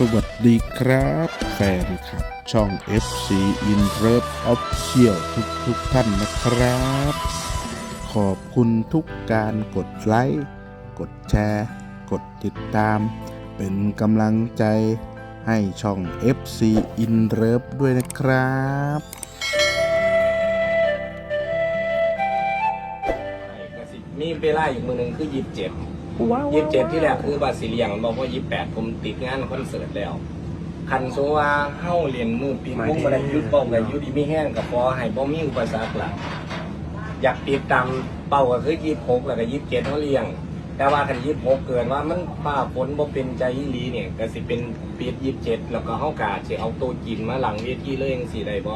สวัสดีครับ แฟนคลับ ช่อง FC In Love Official ทุกทุกๆท่านนะครับ ขอบคุณทุกการกดไลค์ กดแชร์ กดติดตาม เป็นกำลังใจให้ช่อง FC In Love ด้วยนะครับมีเวลาอีกมือหนึ่งคือยีิบเจ็ด ยี่สิบเจ็ดที่แรกคือบาซิเลียงบอกว่ายี่สิบแปดผมติดงานคอนเสิร์ตแล้ว คันโซว่าเฮ้าเรียนมือปีมุ้งมาได้ยุดเป้าได้ยุดดีไม่แห้งกับพอให้บ่มีอุปสรรคหลักอยากติดตามเป้าก็คือยี่สิบหกแล้วก็ยี่สิบเจ็ดเขาเรียง แต่ว่าคันยี่สิบหกเกินว่ามันป้าผลบ่เป็นใจอีหลีเนี่ยก็สิเป็นปียี่สิบเจ็ดแล้วก็เฮากาสิเอาโตวจีนมาหลังเวทีเลยจังซี่ได้บ่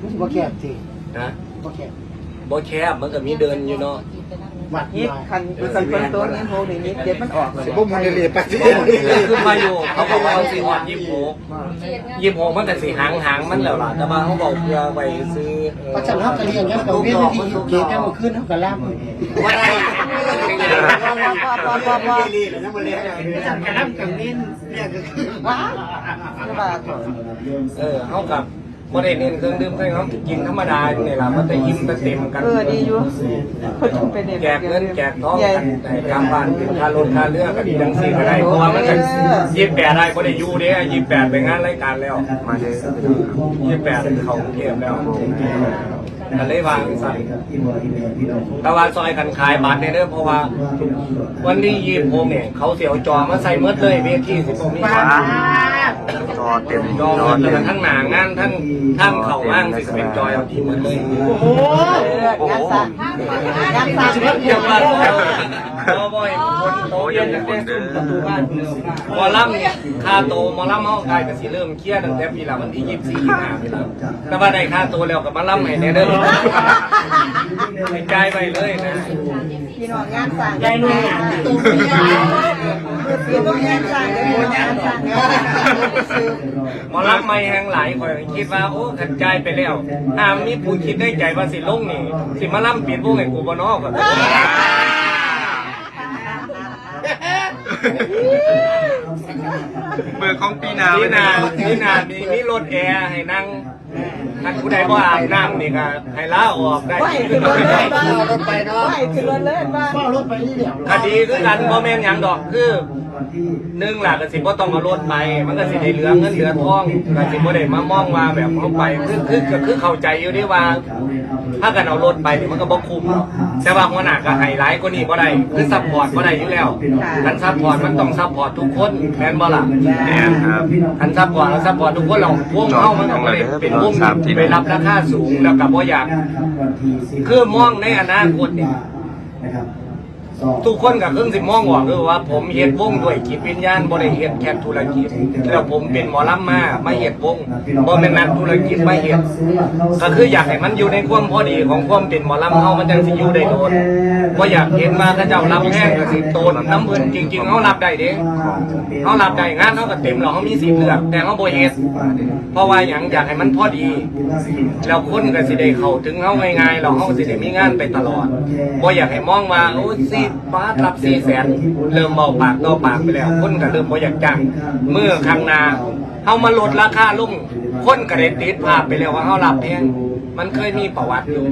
มันสิบ่แคบสินะบ่แคบบ่แคบมันก็มีเดินอยู่เนาะ วัดยิดคันคันคนตัวนี้โหนี่ยิดเจ็ดมันออกเลยสิบ่มันเรียนไปสิคือมาอยู่เขาบอกว่าสิฮอดยี่สิบหกยี่สิบหกมันก็สิหางหางมันแล้วล่ะแต่ว่าเขาบอกเพื่อไปซื้อเพราะฉะนั้นเฮาก็เรียนแล้วก็เวียนไปที่เกตแล้วเมื่อคืนเฮาก็ล่ามว่าได้พอพอพอพอจัดกระล่ำกับเวียนเนี่ยก็คือว้าวจะบาดเออเขากับ บ่ได้เน้นเครื่องดื่มเครื่องเขากินธรรมดาเนี่ยล่ะมันจะอิ่มจะเต็มกันเออดีอยู่คนถึงเป็นเนี่ยแจกเงินแจกทองกันในกำบ้านเป็นค่ารถค่าเรือกันจังสี่ก็ได้เพราะว่ามันจะยี่สิบแปดได้บ่ได้อยู่เด้ยี่สิบแปดไปงานรายการแล้วมาเด้ยี่สิบแปดเขากรุงเทพแล้วกันเลยวางสั่นแต่ว่าซอยกันขายบัตรเนี่ยเด้อเพราะว่า วันที่ยี่สิบหกเนี่ยเขาเสียวจอมาใส่เมื่อเลยเวทีสิบหกมีจ อจอเต็มจอหมดเลยทั้งหนางานทั้งทั้งเข่าว่างสิเป็นจอยเอาทีหมดเลยโอ้งานสั่งงานสั่งเกี่ยวกับเราบ่อยคน โตเย็นแต่ซุ้มประตูบ้านหมอลำเนี่ยค่าโตหมอลำเฮากายก็สิเริ่มเครียดตั้งแต่ปีละวันที่ยี่สิบสี่ห้าปีละแต่ว่าได้ค่าโตแล้วกับมาลำให้แน่เด้อให้จ่ายไปเลยนะพี่น้องงานสั่งได้เลยตุ้มเปียคือเปียต้องงานสั่งเลยงานสั่งงานซื้อหมอลำไม่แห้งหลายคอยคิดว่าโอ้ขัดใจไปแล้วถ้ามีผู้คิดได้ใจว่าสิลงนี่ สิมาล่ำปิดวงไอ้กูบ่เนอกก็ เบอร์ของปีนานี่นานี่นามีมีรถแอร์ให้นั่ง ท่านผู้ใดบ่อาบน้ำนี่ก็ให้ลาออกได้ไหวขึ้นรถเลยบ้างไหวขึ้นรถเลยบ้างก็รถไปนี่เดียวคดีคือกันบ่แม่นหยังดอกคือหนึ่งหลักก็สิบ่ต้องเอารถไป มันก็สิได้เหลือเงินเหลือทองก็สิบ่ได้มามองว่าแบบเอาไปคือคือคือคือเข้าใจอยู่ที่ว่า ถ้ากันเอารถไปนี่มันก็บ่คุ้มหรอกแต่ว่าหัวหน้าก็ไฮไลท์กว่านี้บ่ได้คือซัพพอร์ตบ่ได้อยู่แล้วคันซัพพอร์ตมันต้องซัพพอร์ตทุกคนแม่นบ่ล่ะแอนครับคันซัพพอร์ตแล้วซัพพอร์ตทุกคนเราวงเฮามันก็บ่ได้เป็นวงที่ไปรับราคาสูงแล้วก็บ่อยาก คือมองในอนาคตนี่ ทุกคนก็เพิ่งสิมองออกคือว่า ผมเฮ็ดวงด้วยจิตวิญญาณบ่ได้เฮ็ดแค่ธุรกิจแล้วผมเป็นหมอลำมาไมาเฮ็ดวงบ่แม่นนักธุรกิจมาเฮ็ดก็คืออยากให้มันอยู่ในความพอดีของความเป็นหมอลำเฮามันจังสิอยู่ได้โดนบ่อยากเห็นมาเขาเจ้ารับแพงก็สิโตนน้ำเพิ่นจริง ๆเฮารับได้เด้เฮารับได้งานเฮาก็เต็มแล้วเฮามีสิทธิ์เลือกแต่เฮาบ่เฮ็ดเพราะว่าหยังอยากให้มันพอดีแล้วคนก็สิได้เข้าถึงเฮาง่ายๆแล้วเฮาสิได้มีงานไปตลอดบ่อยากให้มองว่าโอ้ยฟ้าทรับสี่แสนเริ่มเมาปากต่อปากไปแล้วคนก็เริ่มบ่อยากจ้างเมื่อข้างหน้า เฮามาลดราคาลงคนก็ได้ติดภาพไปแล้วว่าเฮารับแพงมันเคยมีประวัติอยู่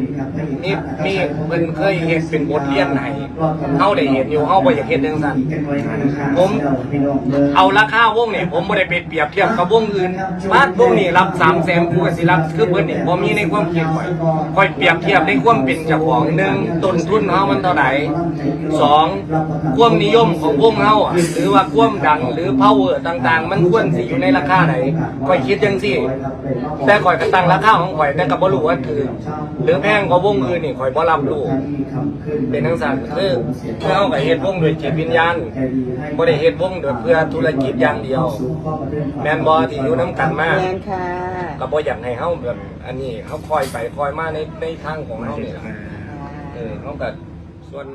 นี่มีเพิ่นเคยเฮ็ดเป็นบทเรียนให้เฮาได้เห็นอยู่เฮาบ่อยากเฮ็ดจังซั่นผมเอาราคาวงนี่ผมบ่ได้ไปเปรียบเทียบกับวงอื่นบาทวงนี่รับ3แสนกูก็สิรับคือเพิ่นนี่บ่มีในความคิดข่อยข่อยเปรียบเทียบในความเป็นเจ้าของหนึ่งต้นทุนเฮามันเท่าใดสองความนิยมของวงเฮาหรือว่าความดังหรือ power ต่างๆ มันควรสิอยู่ในราคาไหนข่อยคิดจังซี่แต่ข่อยก็ตั้งราคาของข่อยแต่ก็บ่รู้ว่าถือหรือแพงกว่าวงอื่นนี่ข่อยบ่รับรู้เป็นทั้งสั่นคือคือเฮาก็เฮ็ดวงด้วยจิตวิญญาณบ่ได้เฮ็ดวงด้วยเพื่อธุรกิจอย่างเดียว แม่นบ่ที่อยู่นํกันมาแมนค่ะก็บ่อยากให้เฮาแบบอันนี้เฮาคอยไปคอยมาในในทางของเฮานี่ล่ะเออเฮาก็ส่วน